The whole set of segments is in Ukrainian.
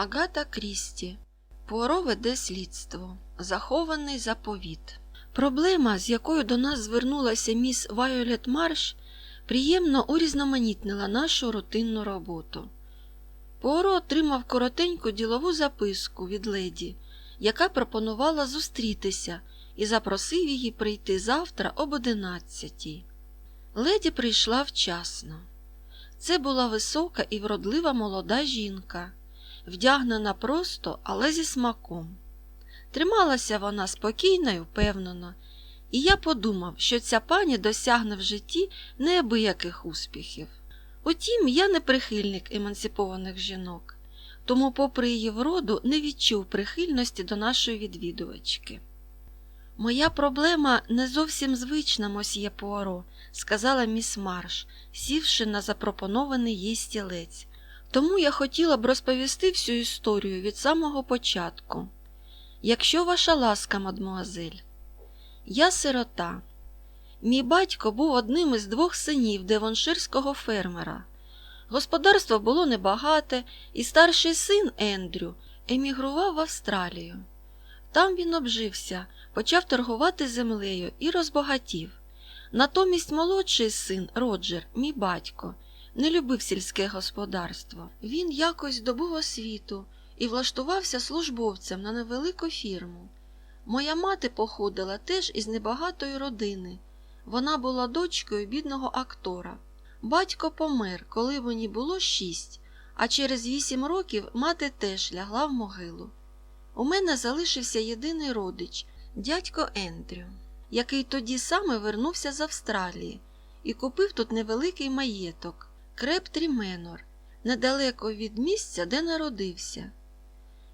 Агата Крісті. Пуаро веде слідство. Захований заповіт. Проблема, з якою до нас звернулася міс Вайолет Марш, приємно урізноманітнила нашу рутинну роботу. Пуаро отримав коротеньку ділову записку від леді, яка пропонувала зустрітися і запросив її прийти завтра об одинадцятій. Леді прийшла вчасно. Це була висока і вродлива молода жінка, вдягнена просто, але зі смаком. Трималася вона спокійно і впевнено, і я подумав, що ця пані досягне в житті неабияких успіхів. Утім, я не прихильник емансипованих жінок, тому, попри її вроду, не відчув прихильності до нашої відвідувачки. Моя проблема не зовсім звична, мосьє Пуаро, сказала міс Марш, сівши на запропонований їй стілець. Тому я хотіла б розповісти всю історію від самого початку. Якщо ваша ласка, мадмуазель, я сирота. Мій батько був одним із двох синів девонширського фермера. Господарство було небагате, і старший син Ендрю емігрував в Австралію. Там він обжився, почав торгувати землею і розбагатів. Натомість молодший син Роджер, мій батько, не любив сільське господарство. Він якось здобув освіту і влаштувався службовцем на невелику фірму. Моя мати походила теж із небагатої родини. Вона була дочкою бідного актора. Батько помер, коли мені було шість, а через вісім років мати теж лягла в могилу. У мене залишився єдиний родич, дядько Ендрю, який тоді саме вернувся з Австралії і купив тут невеликий маєток Крептрі Менор, недалеко від місця, де народився.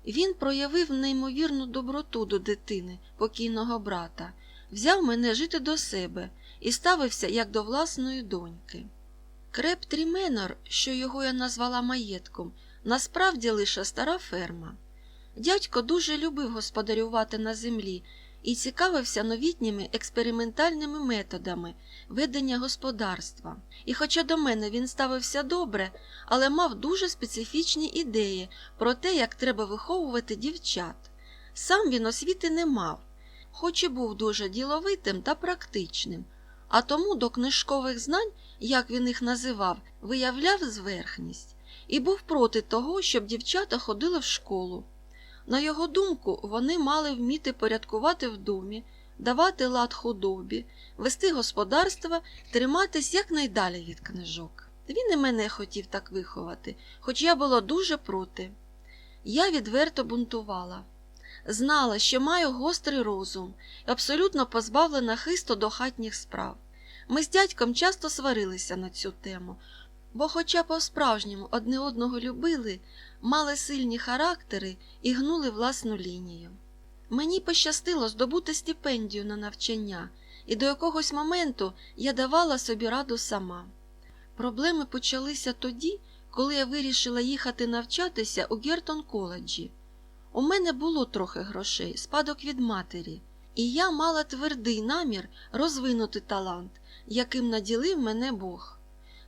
Він проявив неймовірну доброту до дитини, покійного брата, взяв мене жити до себе і ставився як до власної доньки. Крептрі Менор, що його я назвала маєтком, насправді лише стара ферма. Дядько дуже любив господарювати на землі і цікавився новітніми експериментальними методами ведення господарства. І хоча до мене він ставився добре, але мав дуже специфічні ідеї про те, як треба виховувати дівчат. Сам він освіти не мав, хоч і був дуже діловитим та практичним, а тому до книжкових знань, як він їх називав, виявляв зверхність і був проти того, щоб дівчата ходили в школу. На його думку, вони мали вміти порядкувати в домі, давати лад худобі, вести господарство, триматись якнайдалі від книжок. Він і мене хотів так виховати, хоч я була дуже проти. Я відверто бунтувала. Знала, що маю гострий розум і абсолютно позбавлена хисту до хатніх справ. Ми з дядьком часто сварилися на цю тему, бо, хоча по-справжньому одне одного любили, мали сильні характери і гнули власну лінію. Мені пощастило здобути стипендію на навчання, і до якогось моменту я давала собі раду сама. Проблеми почалися тоді, коли я вирішила їхати навчатися у Гертон коледжі. У мене було трохи грошей, спадок від матері, і я мала твердий намір розвинути талант, яким наділив мене Бог.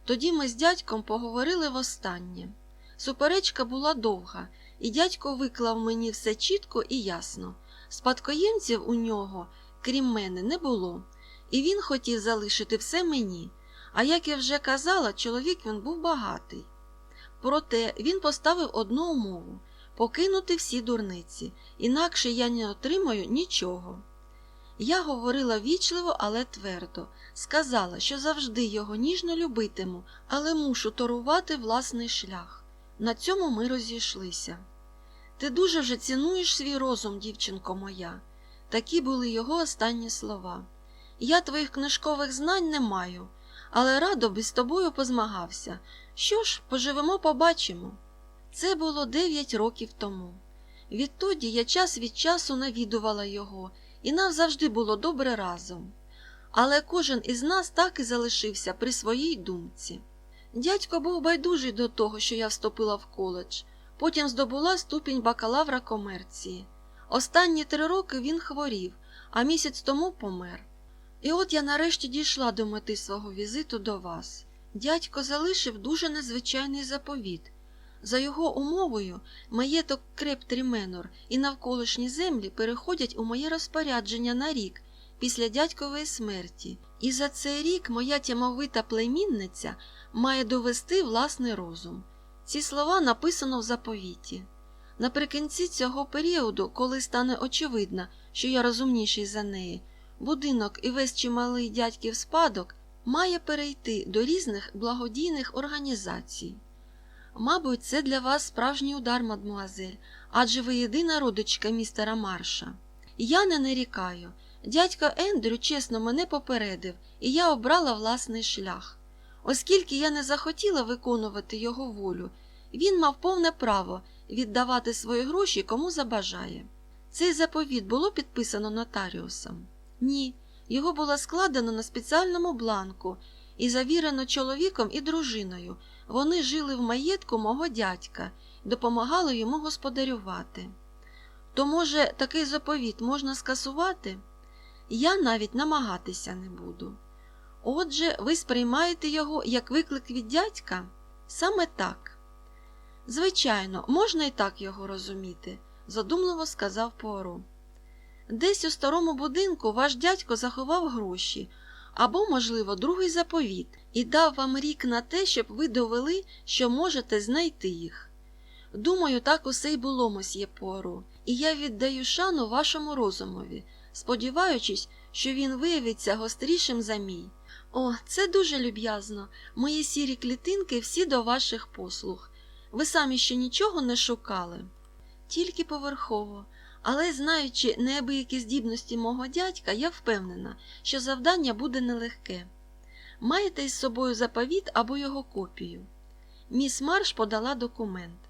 Тоді ми з дядьком поговорили востаннє. Суперечка була довга, і дядько виклав мені все чітко і ясно. Спадкоємців у нього, крім мене, не було, і він хотів залишити все мені. А як я вже казала, чоловік він був багатий. Проте він поставив одну умову покинути всі дурниці, інакше я не отримаю нічого. Я говорила вічливо, але твердо, сказала, що завжди його ніжно любитиму, але мушу торувати власний шлях. На цьому ми розійшлися. Ти дуже вже цінуєш свій розум, дівчинко моя. Такі були його останні слова. Я твоїх книжкових знань не маю, але радо би з тобою позмагався. Що ж, поживемо, побачимо. Це було дев'ять років тому. Відтоді я час від часу навідувала його, і нам завжди було добре разом. Але кожен із нас так і залишився при своїй думці. Дядько був байдужий до того, що я вступила в коледж, потім здобула ступінь бакалавра комерції. Останні три роки він хворів, а місяць тому помер. І от я нарешті дійшла до мети свого візиту до вас. Дядько залишив дуже незвичайний заповіт. За його умовою, маєток Крептріменор і навколишні землі переходять у моє розпорядження на рік після дядькової смерті, і за цей рік моя тямовита племінниця має довести власний розум. Ці слова написано в заповіті. Наприкінці цього періоду, коли стане очевидно, що я розумніший за неї, будинок і весь чималий дядьків спадок має перейти до різних благодійних організацій. Мабуть, це для вас справжній удар, мадмуазель, адже ви єдина родичка містера Марша. Я не нарікаю. Дядько Ендрю чесно мене попередив, і я обрала власний шлях. Оскільки я не захотіла виконувати його волю, він мав повне право віддавати свої гроші кому забажає. Цей заповіт було підписано нотаріусом? Ні, його було складено на спеціальному бланку і завірено чоловіком і дружиною. Вони жили в маєтку мого дядька, допомагали йому господарювати. То, може, такий заповіт можна скасувати? Я навіть намагатися не буду. Отже, ви сприймаєте його як виклик від дядька? Саме так. Звичайно, можна і так його розуміти, задумливо сказав Пуаро. Десь у старому будинку ваш дядько заховав гроші або, можливо, другий заповіт і дав вам рік на те, щоб ви довели, що можете знайти їх. Думаю, так усе й було, мосьє Пуаро, і я віддаю шану вашому розумові, сподіваючись, що він виявиться гострішим за мій. О, це дуже люб'язно. Мої сірі клітинки всі до ваших послуг. Ви самі ще нічого не шукали? Тільки поверхово. Але, знаючи неабиякі здібності мого дядька, я впевнена, що завдання буде нелегке. Маєте із собою заповіт або його копію. Міс Марш подала документ.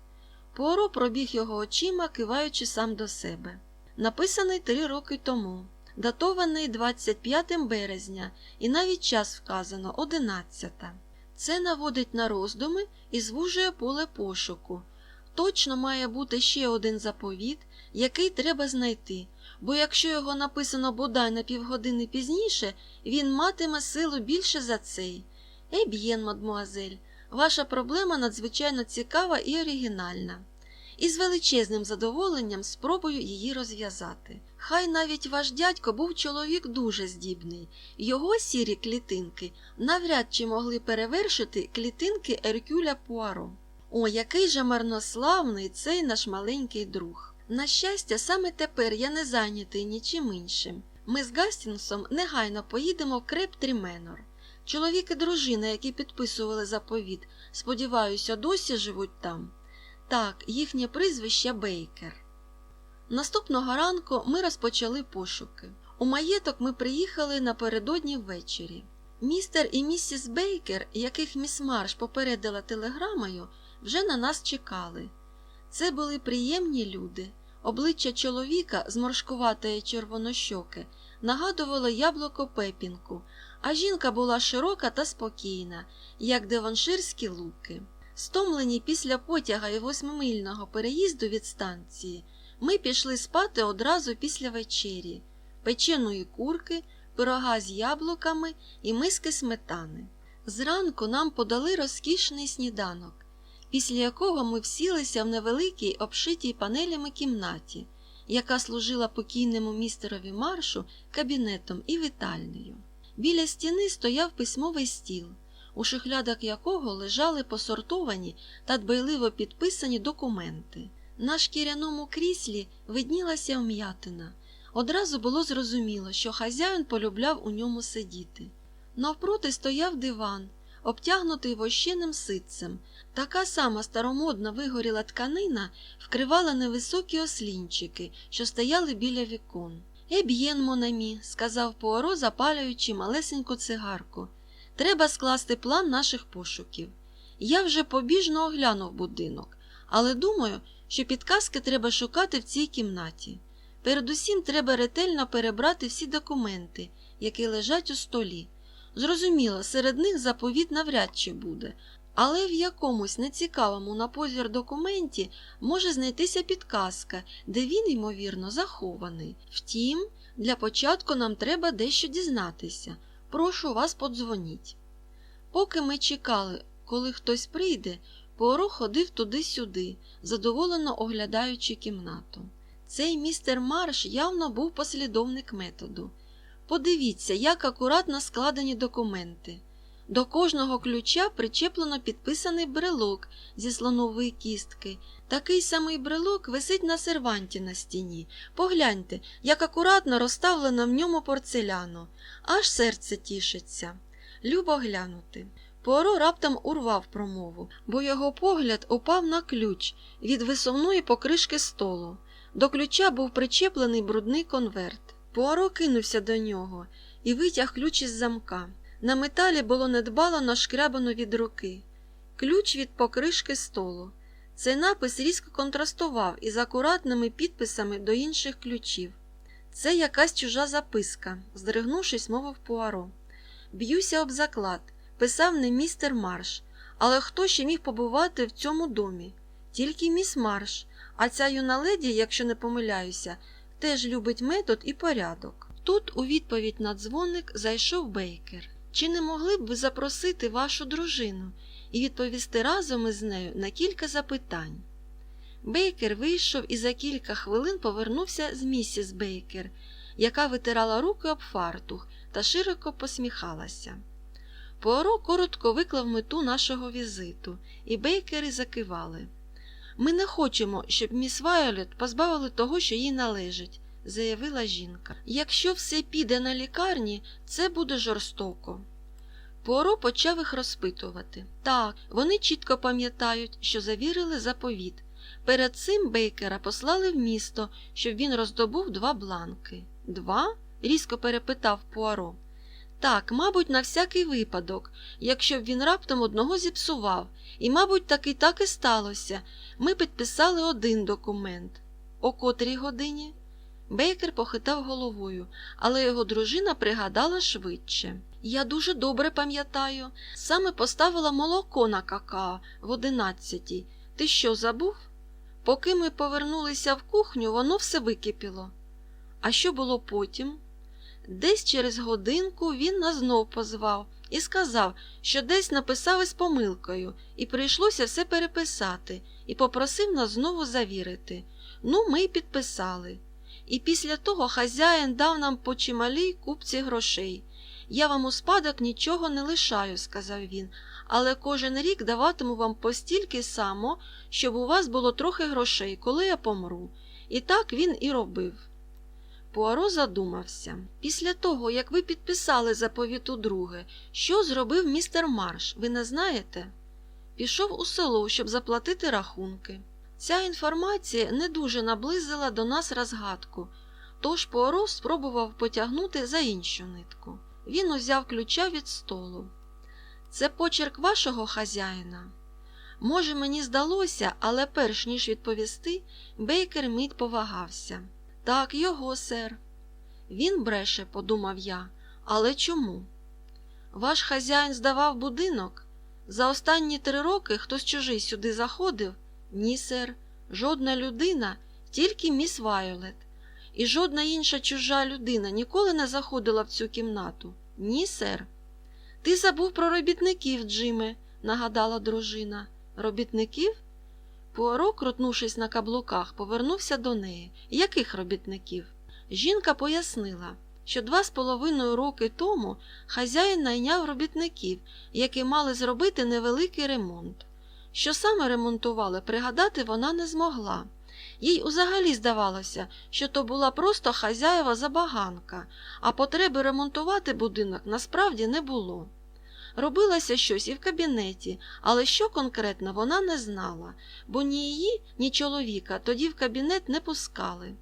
Пуаро пробіг його очима, киваючи сам до себе. Написаний три роки тому, датований 25 березня, і навіть час вказано 11. Це наводить на роздуми і звужує поле пошуку. Точно має бути ще один заповіт, який треба знайти, бо якщо його написано бодай на півгодини пізніше, він матиме силу більше за цей. Еб'єн, мадмуазель, ваша проблема надзвичайно цікава і оригінальна. І з величезним задоволенням спробую її розв'язати. Хай навіть ваш дядько був чоловік дуже здібний, його сірі клітинки навряд чи могли перевершити клітинки Еркюля Пуаро. О, який же марнославний цей наш маленький друг. На щастя, саме тепер я не зайнятий нічим іншим. Ми з Гастінгсом негайно поїдемо в Крептрі Менор. Чоловік і дружина, які підписували заповіт, сподіваюся, досі живуть там. Так, їхнє прізвище Бейкер. Наступного ранку ми розпочали пошуки. У маєток ми приїхали напередодні ввечері. Містер і місіс Бейкер, яких міс Марш попередила телеграмою, вже на нас чекали. Це були приємні люди. Обличчя чоловіка, зморшкуватої червонощоки, нагадувало яблуко пепінку, а жінка була широка та спокійна, як деванширські луки. Стомлені після потяга і восьмимильного переїзду від станції, ми пішли спати одразу після вечері, печеної курки, пирога з яблуками і миски сметани. Зранку нам подали розкішний сніданок, після якого ми всілися в невеликій обшитій панелями кімнаті, яка служила покійному містерові маршу кабінетом і вітальнею. Біля стіни стояв письмовий стіл, у шухлядах якого лежали посортовані та дбайливо підписані документи. На шкіряному кріслі виднілася вм'ятина. Одразу було зрозуміло, що хазяїн полюбляв у ньому сидіти. Навпроти стояв диван, обтягнутий вощеним ситцем. Така сама старомодна вигоріла тканина вкривала невисокі ослінчики, що стояли біля вікон. Еб'єн, Монамі, сказав Пуаро, запалюючи малесеньку цигарку. Треба скласти план наших пошуків. Я вже побіжно оглянув будинок, але думаю, що підказки треба шукати в цій кімнаті. Передусім треба ретельно перебрати всі документи, які лежать у столі. Зрозуміло, серед них заповіт навряд чи буде, але в якомусь нецікавому на позір документі може знайтися підказка, де він, ймовірно, захований. Втім, для початку нам треба дещо дізнатися. Прошу вас подзвоніть. Поки ми чекали, коли хтось прийде, Пуаро ходив туди-сюди, задоволено оглядаючи кімнату. Цей містер Марш явно був послідовник методу. Подивіться, як акуратно складені документи. До кожного ключа причеплено підписаний брелок зі слонової кістки. Такий самий брелок висить на серванті на стіні. Погляньте, як акуратно розставлено в ньому порцеляну. Аж серце тішиться. Любо глянути. Пуаро раптом урвав промову, бо його погляд упав на ключ від висувної покришки столу. До ключа був причеплений брудний конверт. Пуаро кинувся до нього і витяг ключ із замка. На металі було недбало нашкрябано від руки. Ключ від покришки столу. Цей напис різко контрастував із акуратними підписами до інших ключів. Це якась чужа записка, здригнувшись, мовив Пуаро. Б'юся об заклад, писав не містер Марш, але хто ще міг побувати в цьому домі? Тільки міс Марш, а ця юна леді, якщо не помиляюся, теж любить метод і порядок. Тут у відповідь на дзвоник зайшов Бейкер. Чи не могли б ви запросити вашу дружину і відповісти разом із нею на кілька запитань? Бейкер вийшов і за кілька хвилин повернувся з місіс Бейкер, яка витирала руки об фартух та широко посміхалася. Пуаро коротко виклав мету нашого візиту, і бейкери закивали. Ми не хочемо, щоб міс Вайолет позбавили того, що їй належить, заявила жінка. Якщо все піде на лікарні, це буде жорстоко. Пуаро почав їх розпитувати. Так, вони чітко пам'ятають, що завірили заповіт. Перед цим Бейкера послали в місто, щоб він роздобув два бланки. Два? різко перепитав Пуаро. Так, мабуть, на всякий випадок, якщо б він раптом одного зіпсував, і, мабуть, таки так і сталося. Ми підписали один документ. О котрій годині? Бейкер похитав головою, але його дружина пригадала швидше. Я дуже добре пам'ятаю, саме поставила молоко на какао в одинадцятій. Ти що забув? Поки ми повернулися в кухню, воно все википіло. А що було потім? Десь через годинку він нас знов позвав і сказав, що десь написав із помилкою, і прийшлося все переписати, і попросив нас знову завірити. Ну, ми й підписали. І після того хазяїн дав нам по чималій купці грошей. Я вам у спадок нічого не лишаю, сказав він, але кожен рік даватиму вам постільки само, щоб у вас було трохи грошей, коли я помру. І так він і робив. Пуаро задумався. Після того, як ви підписали заповіт у друге, що зробив містер Марш, ви не знаєте? Пішов у село, щоб заплатити рахунки. Ця інформація не дуже наблизила до нас розгадку, тож Пуаро спробував потягнути за іншу нитку. Він узяв ключа від столу. Це почерк вашого хазяїна. Може, мені здалося, але перш ніж відповісти, Бейкер мить повагався. Так, його, сер. Він бреше, подумав я. Але чому? Ваш хазяїн здавав будинок? За останні три роки хтось чужий сюди заходив? Ні, сер. Жодна людина, тільки міс Вайолет. І жодна інша чужа людина ніколи не заходила в цю кімнату. Ні, сер. Ти забув про робітників, Джиме, нагадала дружина. Робітників? Пуаро, крутнувшись на каблуках, повернувся до неї. Яких робітників? Жінка пояснила, що два з половиною роки тому хазяїн найняв робітників, які мали зробити невеликий ремонт. Що саме ремонтували, пригадати вона не змогла. Їй узагалі здавалося, що то була просто хазяєва забаганка, а потреби ремонтувати будинок насправді не було. Робилося щось і в кабінеті, але що конкретно вона не знала, бо ні її, ні чоловіка тоді в кабінет не пускали.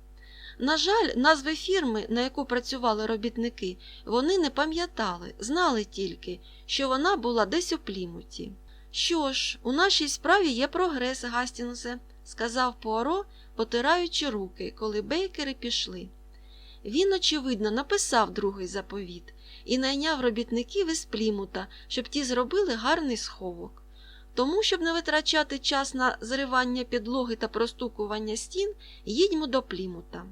На жаль, назви фірми, на яку працювали робітники, вони не пам'ятали, знали тільки, що вона була десь у плімуті. Що ж, у нашій справі є прогрес, Гастінсе, сказав Пуаро, потираючи руки, коли бейкери пішли. Він, очевидно, написав другий заповіт і найняв робітників із плімута, щоб ті зробили гарний сховок. Тому, щоб не витрачати час на зривання підлоги та простукування стін, їдьмо до плімута.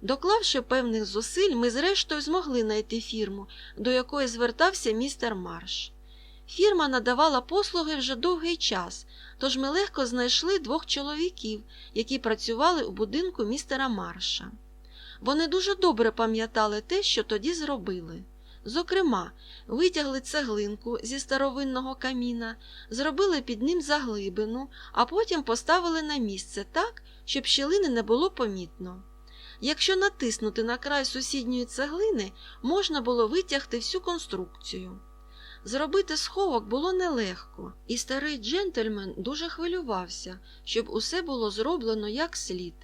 Доклавши певних зусиль, ми зрештою змогли знайти фірму, до якої звертався містер Марш. Фірма надавала послуги вже довгий час, тож ми легко знайшли двох чоловіків, які працювали у будинку містера Марша. Вони дуже добре пам'ятали те, що тоді зробили. Зокрема, витягли цеглинку зі старовинного каміна, зробили під ним заглибину, а потім поставили на місце так, щоб щілини не було помітно. Якщо натиснути на край сусідньої цеглини, можна було витягти всю конструкцію. Зробити сховок було нелегко, і старий джентльмен дуже хвилювався, щоб усе було зроблено як слід.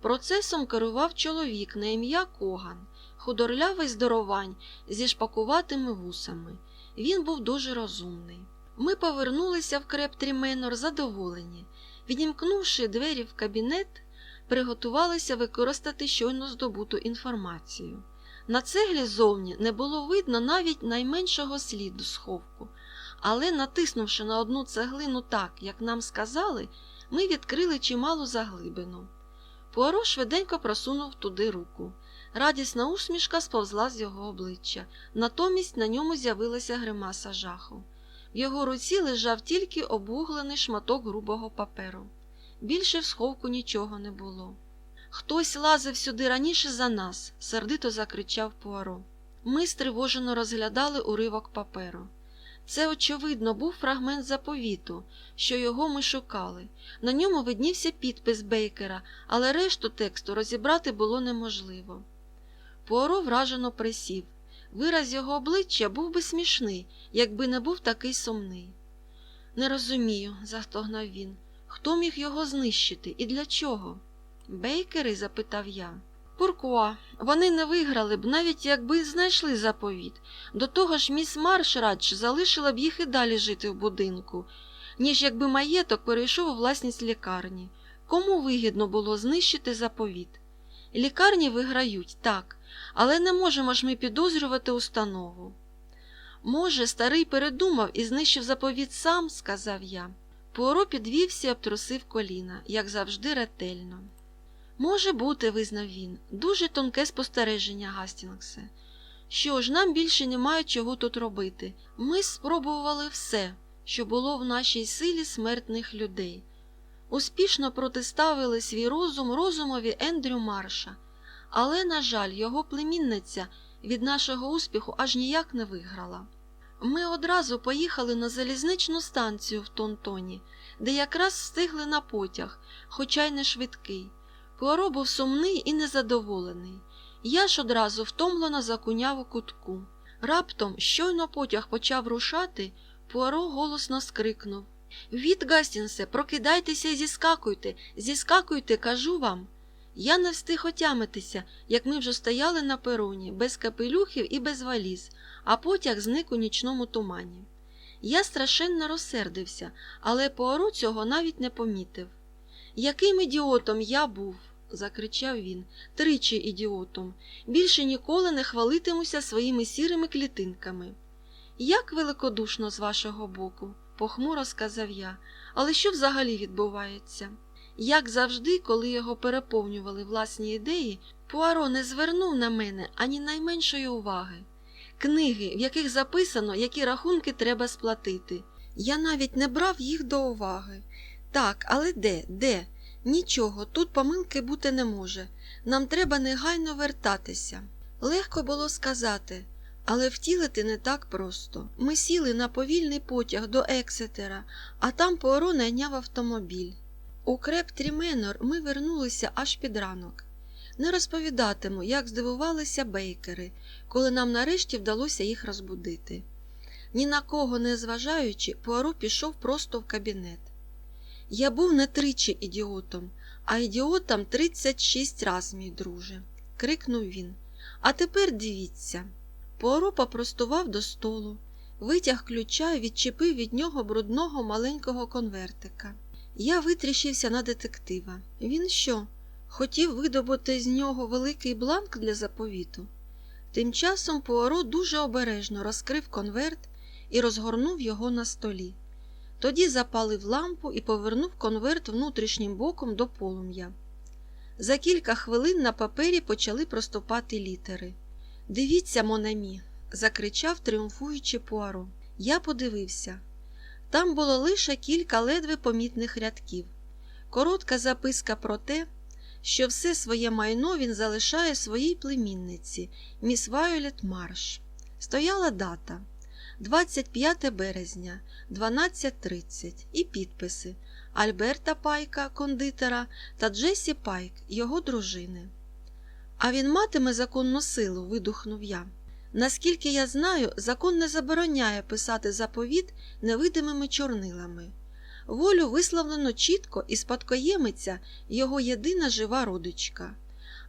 Процесом керував чоловік на ім'я Коган, худорлявий здоровань зі шпакуватими вусами. Він був дуже розумний. Ми повернулися в Крептрі Менор задоволені. Відімкнувши двері в кабінет, приготувалися використати щойно здобуту інформацію. На цеглі зовні не було видно навіть найменшого сліду сховку, але, натиснувши на одну цеглину так, як нам сказали, ми відкрили чималу заглибину. Пуаро швиденько просунув туди руку. Радісна усмішка сповзла з його обличчя, натомість на ньому з'явилася гримаса жаху. В його руці лежав тільки обуглений шматок грубого паперу. Більше в сховку нічого не було. Хтось лазив сюди раніше за нас, сердито закричав Пуаро. Ми стривожено розглядали уривок паперу. Це, очевидно, був фрагмент заповіту, що його ми шукали. На ньому виднівся підпис Бейкера, але решту тексту розібрати було неможливо. Пуаро вражено присів. Вираз його обличчя був би смішний, якби не був такий сумний. Не розумію, застогнав він, хто міг його знищити і для чого? Бейкери? запитав я. Пуркуа, вони не виграли б, навіть якби знайшли заповіт. До того ж, міс Марш радше залишила б їх і далі жити в будинку, ніж якби маєток перейшов у власність лікарні. Кому вигідно було знищити заповіт? Лікарні виграють, так, але не можемо ж ми підозрювати установу. Може, старий передумав і знищив заповіт сам, сказав я. Пуаро підвівся і обтрусив коліна, як завжди, ретельно. Може бути, визнав він, дуже тонке спостереження, Гастінгсе. Що ж, нам більше немає чого тут робити. Ми спробували все, що було в нашій силі смертних людей. Успішно протиставили свій розум розумові Ендрю Марша, але, на жаль, його племінниця від нашого успіху аж ніяк не виграла. Ми одразу поїхали на залізничну станцію в Тонтоні, де якраз встигли на потяг, хоча й не швидкий. Пуаро був сумний і незадоволений. Я ж одразу втомлено закуняв у кутку. Раптом, щойно потяг почав рушати, Пуаро голосно скрикнув Від, Гастінсе, прокидайтеся і зіскакуйте, зіскакуйте, кажу вам. Я не встиг отямитися, як ми вже стояли на пероні, без капелюхів і без валіз, а потяг зник у нічному тумані. Я страшенно розсердився, але Пуаро цього навіть не помітив. Яким ідіотом я був, закричав він, тричі ідіотом. Більше ніколи не хвалитимуся своїми сірими клітинками. Як великодушно з вашого боку, похмуро сказав я, але що взагалі відбувається? Як завжди, коли його переповнювали власні ідеї, Пуаро не звернув на мене ані найменшої уваги. Книги, в яких записано, які рахунки треба сплатити. Я навіть не брав їх до уваги. Так, але де, де? Нічого, тут помилки бути не може. Нам треба негайно вертатися. Легко було сказати, але втілити не так просто. Ми сіли на повільний потяг до Ексетера, а там Пуаро найняв автомобіль. У креп Тріменор ми вернулися аж під ранок. Не розповідатиму, як здивувалися бейкери, коли нам нарешті вдалося їх розбудити. Ні на кого не зважаючи, Пуаро пішов просто в кабінет. Я був не тричі ідіотом, а ідіотом 36 раз, мій друже, крикнув він. А тепер дивіться. Пуаро попростував до столу, витяг ключа і відчепив від нього брудного маленького конвертика. Я витріщився на детектива. Він що? Хотів видобути з нього великий бланк для заповіту. Тим часом Пуаро дуже обережно розкрив конверт і розгорнув його на столі. Тоді запалив лампу і повернув конверт внутрішнім боком до полум'я. За кілька хвилин на папері почали проступати літери. Дивіться, Монамі, закричав, тріумфуючи Пуаро. Я подивився. Там було лише кілька ледве помітних рядків. Коротка записка про те, що все своє майно він залишає своїй племінниці, міс Вайолет Марш. Стояла дата 25 березня, 12.30 і підписи Альберта Пайка, кондитера та Джесі Пайк, його дружини. А він матиме законну силу, видухнув я. Наскільки я знаю, закон не забороняє писати заповіт невидимими чорнилами. Волю висловлено чітко і спадкоємиця його єдина жива родичка.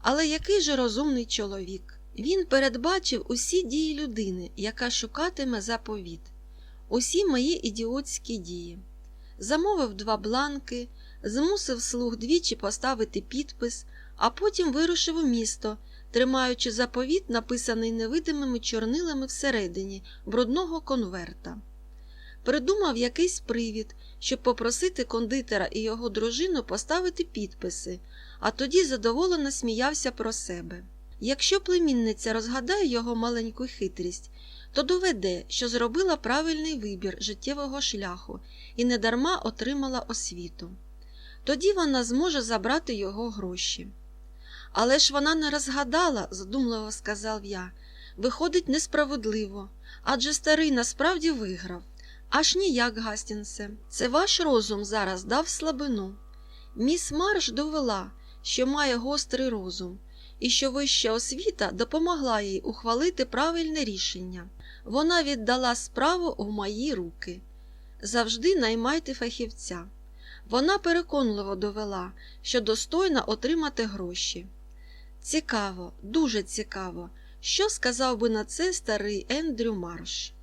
Але який же розумний чоловік? Він передбачив усі дії людини, яка шукатиме заповіт, усі мої ідіотські дії. Замовив два бланки, змусив слуг двічі поставити підпис, а потім вирушив у місто, тримаючи заповіт, написаний невидимими чорнилами всередині брудного конверта. Придумав якийсь привід, щоб попросити кондитера і його дружину поставити підписи, а тоді задоволено сміявся про себе. Якщо племінниця розгадає його маленьку хитрість, то доведе, що зробила правильний вибір життєвого шляху і недарма отримала освіту. Тоді вона зможе забрати його гроші. Але ж вона не розгадала, задумливо сказав я. Виходить несправедливо, адже старий насправді виграв. Аж ніяк, Гастінсе, це ваш розум зараз дав слабину. Міс Марш довела, що має гострий розум, і що вища освіта допомогла їй ухвалити правильне рішення. Вона віддала справу в мої руки. Завжди наймайте фахівця. Вона переконливо довела, що достойна отримати гроші. Цікаво, дуже цікаво, що сказав би на це старий Ендрю Марш.